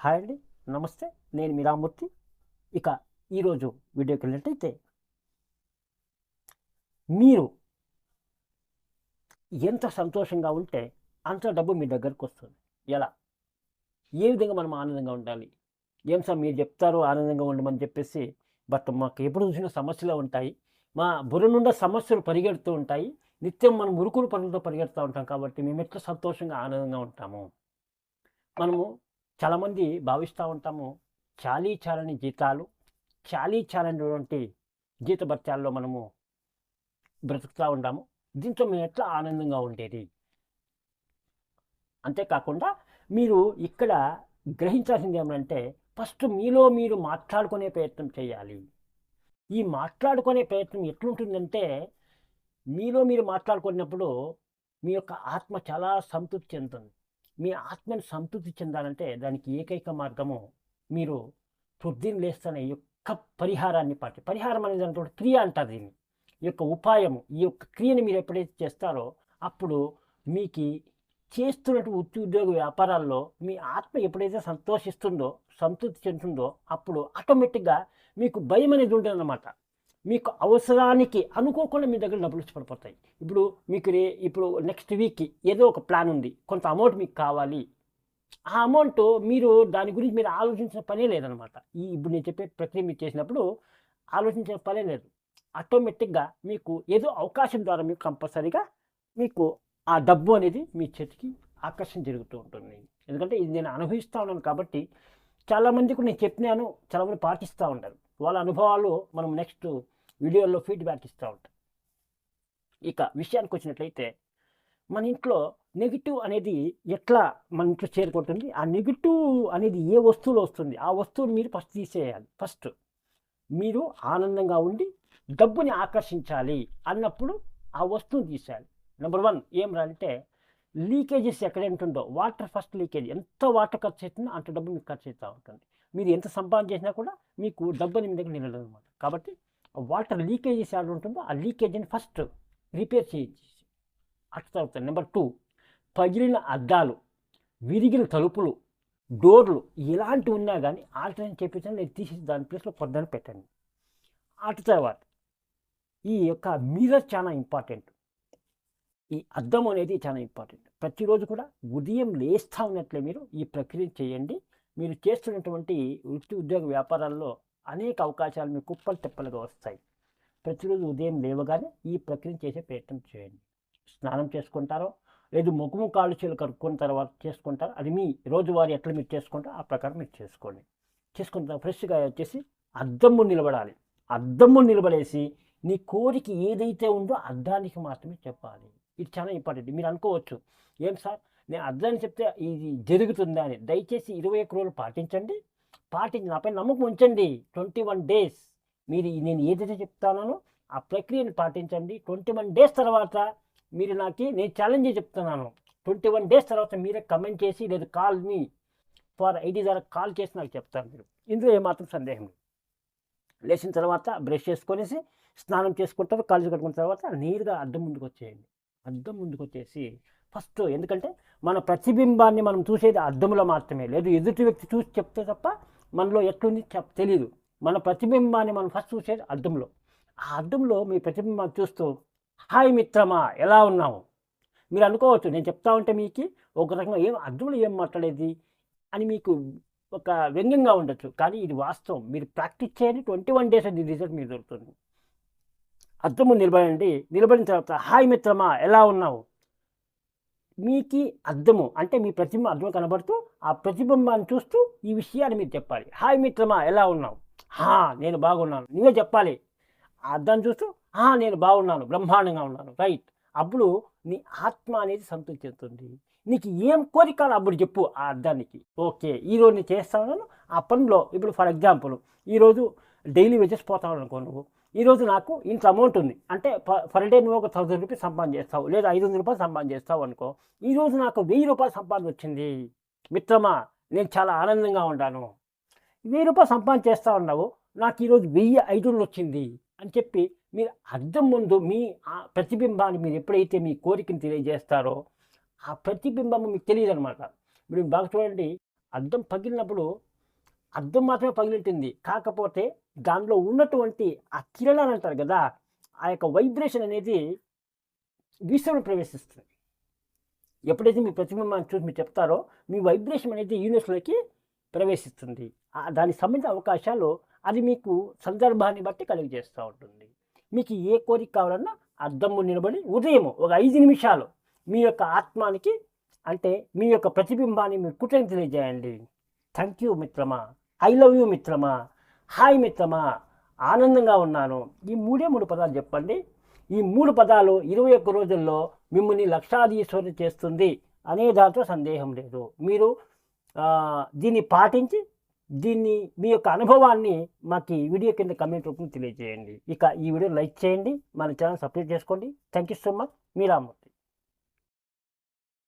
Hi అండి నమస్తే నేను మీ రామూర్తి ఇక ఈరోజు వీడియోకి వెళ్ళినట్టయితే మీరు ఎంత సంతోషంగా ఉంటే అంత డబ్బు మీ దగ్గరకు వస్తుంది. ఎలా? ఏ విధంగా మనం ఆనందంగా ఉండాలి? ఏం సార్ మీరు చెప్తారు ఆనందంగా ఉండమని చెప్పేసి బట్ మాకు ఎప్పుడు చూసినా సమస్యలు ఉంటాయి. మా బుర్ర నుండి సమస్యలు పరిగెడుతూ ఉంటాయి. నిత్యం మనం ఉరుకులు పనులతో పరిగెడుతూ ఉంటాం కాబట్టి మేము ఎట్లా సంతోషంగా ఆనందంగా ఉంటాము? మనము చాలామంది భావిస్తూ ఉంటాము చాలీ చాలని జీతాలు చాలీ చాలనటువంటి జీతభత్యాల్లో మనము బ్రతుకుతూ ఉంటాము దీంతో మేము ఎట్లా ఆనందంగా ఉండేది? అంతేకాకుండా మీరు ఇక్కడ గ్రహించాల్సింది ఏమంటే ఫస్ట్ మీలో మీరు మాట్లాడుకునే ప్రయత్నం చేయాలి. ఈ మాట్లాడుకునే ప్రయత్నం ఎట్లుంటుందంటే మీలో మీరు మాట్లాడుకున్నప్పుడు మీ యొక్క ఆత్మ చాలా సంతృప్తి చెందుతుంది. మీ ఆత్మని సంతృప్తి చెందాలంటే దానికి ఏకైక మార్గము మీరు పొద్దున్న లేస్తున్న ఈ యొక్క పరిహారాన్ని పాటి పరిహారం అనేది దాంట్లో క్రియ అంటారు దీన్ని. ఈ యొక్క ఉపాయము ఈ యొక్క క్రియని మీరు ఎప్పుడైతే చేస్తారో అప్పుడు మీకు చేస్తున్నటువంటి వృత్తి ఉద్యోగ వ్యాపారాల్లో మీ ఆత్మ ఎప్పుడైతే సంతోషిస్తుందో సంతృప్తి చెందుతుందో అప్పుడు ఆటోమేటిక్గా మీకు భయం అనేది ఉంటుందన్నమాట. మీకు అవసరానికి అనుకోకుండా మీ దగ్గర డబ్బులు వచ్చి పడిపోతాయి. ఇప్పుడు మీకు రే ఇప్పుడు నెక్స్ట్ వీక్కి ఏదో ఒక ప్లాన్ ఉంది. కొంత అమౌంట్ మీకు కావాలి. ఆ అమౌంట్ మీరు దాని గురించి మీరు ఆలోచించిన పనే లేదనమాట ఈ ఇప్పుడు నేను చెప్పే ప్రక్రియ మీరు చేసినప్పుడు ఆలోచించిన పనే లేదు. ఆటోమేటిక్గా మీకు ఏదో అవకాశం ద్వారా మీకు కంపల్సరీగా మీకు ఆ డబ్బు అనేది మీ చేతికి ఆకర్షణ జరుగుతూ ఉంటుంది. ఎందుకంటే ఇది నేను అనుభవిస్తూ ఉన్నాను కాబట్టి చాలామందికి నేను చెప్పినాను చాలామంది పాటిస్తూ ఉంటారు. వాళ్ళ అనుభవాలు మనం నెక్స్ట్ వీడియోల్లో ఫీడ్బ్యాక్ ఇస్తూ ఉంటాం. ఇక విషయానికి వచ్చినట్లయితే మన ఇంట్లో నెగిటివ్ అనేది ఎట్లా మన ఇంట్లో చేరుకుంటుంది? ఆ నెగిటివ్ అనేది ఏ వస్తువులో వస్తుంది? ఆ వస్తువుని మీరు ఫస్ట్ తీసేయాలి. ఫస్ట్ మీరు ఆనందంగా ఉండి డబ్బుని ఆకర్షించాలి అన్నప్పుడు ఆ వస్తువుని తీసేయాలి. నెంబర్ వన్ ఏం అంటే లీకేజెస్ ఎక్కడ ఉంటుందో వాటర్ ఫస్ట్ లీకేజ్ ఎంత వాటర్ ఖర్చు అవుతుందో అంత డబ్బు మీకు ఖర్చు అవుతూ ఉంటుంది. మీరు ఎంత సంపాదన చేసినా కూడా మీకు డబ్బు మీ దగ్గర నిలదనమాట కాబట్టి వాటర్ లీకేజెస్ ఎక్కడ ఉంటుందో ఆ లీకేజీని ఫస్ట్ రిపేర్ చేయించి అటు తర్వాత నెంబర్ టూ పగిలిన అద్దాలు విరిగిన తలుపులు డోర్లు ఇలాంటివి ఉన్నా కానీ ఆల్టర్నేట్ చెప్పేసి నేను తీసి దాని ప్లేస్లో పొద్దున పెట్టండి. అటు తర్వాత ఈ యొక్క మిర్రర్ చాలా ఇంపార్టెంట్. ఈ అద్దం అనేది చాలా ఇంపార్టెంట్. ప్రతిరోజు కూడా ఉదయం లేస్తా ఉన్నట్లే మీరు ఈ ప్రక్రియ చేయండి. మీరు చేస్తున్నటువంటి వృత్తి ఉద్యోగ వ్యాపారాల్లో అనేక అవకాశాలు మీకు కుప్పలు తెప్పలుగా వస్తాయి. ప్రతిరోజు ఉదయం లేవగానే ఈ ప్రక్రియ చేసే ప్రయత్నం చేయండి. స్నానం చేసుకుంటారో లేదు ముఖము కాళ్ళు చేలు కడుక్కున్న తర్వాత చేసుకుంటారో అది మీ రోజువారీ ఎట్లా మీరు చేసుకుంటారో ఆ ప్రకారం మీరు చేసుకోండి. చేసుకున్న తర్వాత ఫ్రెష్గా వచ్చేసి అద్దము నిలబడాలి. అద్దము నిలబడేసి నీ కోరిక ఏదైతే ఉందో అద్దానికి మాత్రమే చెప్పాలి. ఇది చాలా ఇంపార్టెంట్. మీరు అనుకోవచ్చు ఏం సార్? నేను అర్థాన్ని చెప్తే ఇది జరుగుతుందా అని. దయచేసి ఇరవై ఒక్క రోజులు పాటించండి. పాటించి నాపై నమ్మకం ఉంచండి. Twenty one days. మీరు నేను ఏదైతే చెప్తానో ఆ ప్రక్రియను పాటించండి. ట్వంటీ వన్ డేస్ తర్వాత మీరు నాకు నేను ఛాలెంజ్ చెప్తున్నాను. ట్వంటీ వన్ డేస్ తర్వాత మీరే కమెంట్ చేసి లేదా కాల్ మీ ఫర్ ఐడి ద్వారా కాల్ చేసి నాకు చెప్తాను మీరు. ఇందులో ఏమాత్రం సందేహం లేదు. లేచిన తర్వాత బ్రష్ చేసుకొనేసి స్నానం చేసుకుంటారు. కాలేజీ కట్టుకున్న తర్వాత నీరుగా అద్దం ముందుకు వచ్చేయండి. అద్దం ముందుకు వచ్చేసి ఫస్ట్ ఎందుకంటే మన ప్రతిబింబాన్ని మనం చూసేది అద్దంలో మాత్రమే. లేదు ఎదుటి వ్యక్తి చూసి చెప్తే తప్ప మనలో ఎట్లుంది చెప్ తెలియదు మన ప్రతిబింబాన్ని మనం ఫస్ట్ చూసేది అర్థంలో. ఆ అద్దంలో మీ ప్రతిబింబాన్ని చూస్తూ హాయ్ మిత్రమా ఎలా ఉన్నావు? మీరు అనుకోవచ్చు నేను చెప్తా ఉంటే మీకు ఒక రకంగా ఏం అర్థంలో ఏం మాట్లాడేది అని మీకు ఒక వ్యంగ్యంగా ఉండొచ్చు. కానీ ఇది వాస్తవం. మీరు ప్రాక్టీస్ చేయండి ట్వంటీ వన్ డేస్ అది రిజల్ట్ మీకు దొరుకుతుంది. అద్దము నిలబడండి. నిలబడిన తర్వాత హాయ్ మిత్రమా ఎలా ఉన్నావు? మీకు అర్థము. అంటే మీ ప్రతిబింబం అర్థం కనబడుతూ ఆ ప్రతిబింబాన్ని చూస్తూ ఈ విషయాన్ని మీరు చెప్పాలి. హాయ్ మిత్రమా ఎలా ఉన్నావు? హా నేను బాగున్నాను. నువ్వే చెప్పాలి. ఆ చూస్తూ హా నేను బాగున్నాను బ్రహ్మాండంగా ఉన్నాను. రైట్. అప్పుడు నీ ఆత్మ అనేది సంతృప్తి చెందుతుంది. నీకు ఏం కోరికలు అప్పుడు చెప్పు ఆ అర్థానికి. ఓకే ఈరోజు నేను చేస్తా ఉన్నాను ఆ పనిలో ఇప్పుడు ఫర్ ఎగ్జాంపుల్ ఈరోజు డైలీ వేజెస్ పోతావు అనుకో నువ్వు. ఈరోజు నాకు ఇంత అమౌంట్ ఉంది. అంటే పర్ డే నువ్వు ఒక థౌసండ్ రూపీస్ సంపాదన చేస్తావు లేదా ఐదు వందల రూపాయలు సంపాదన చేస్తావు అనుకో ఈరోజు నాకు వెయ్యి రూపాయలు సంపాదన వచ్చింది. మిత్రమా నేను చాలా ఆనందంగా ఉంటాను వెయ్యి రూపాయలు సంపాదన చేస్తా ఉన్నావు నాకు ఈరోజు వెయ్యి ఐదు వందలు వచ్చింది అని చెప్పి మీరు అర్థం ముందు మీ ఆ ప్రతిబింబాన్ని మీరు ఎప్పుడైతే మీ కోరికను తెలియజేస్తారో ఆ ప్రతిబింబం మీకు తెలియదు అనమాట మీరు బాగా చూడండి అర్థం పగిలినప్పుడు అర్థం మాత్రమే పగిలింటుంది. కాకపోతే దానిలో ఉన్నటువంటి ఆ కిరణాలు అంటారు కదా ఆ యొక్క వైబ్రేషన్ అనేది విశ్వంలో ప్రవేశిస్తుంది. ఎప్పుడైతే మీ ప్రతిబింబాన్ని చూసి మీరు చెప్తారో మీ వైబ్రేషన్ అనేది యూనివర్స్లోకి ప్రవేశిస్తుంది. దానికి సంబంధించిన అవకాశాలు అది మీకు సందర్భాన్ని బట్టి కలిగజేస్తూ ఉంటుంది. మీకు ఏ కోరిక కావాలన్నా అద్దము నిలబడి ఉదయం ఒక ఐదు నిమిషాలు మీ యొక్క ఆత్మానికి అంటే మీ యొక్క ప్రతిబింబాన్ని మీరు కుటుంబం తెలియజేయండి. థ్యాంక్ యూ మిత్రమా. ఐ లవ్ యూ మిత్రమా. హాయ్ మిత్రమా. ఆనందంగా ఉన్నాను. ఈ మూడే మూడు పదాలు చెప్పండి. ఈ మూడు పదాలు ఇరవై ఒక్క రోజుల్లో మిమ్మల్ని లక్షాధీశ్వరి చేస్తుంది అనే దాంట్లో సందేహం లేదు. మీరు దీన్ని పాటించి దీన్ని మీ యొక్క అనుభవాన్ని మాకు ఈ వీడియో కింద కమెంట్ రూపంలో తెలియజేయండి. ఇక ఈ వీడియో లైక్ చేయండి. మన ఛానల్ సబ్స్క్రైబ్ చేసుకోండి. Thank you so much. Me Ramurthy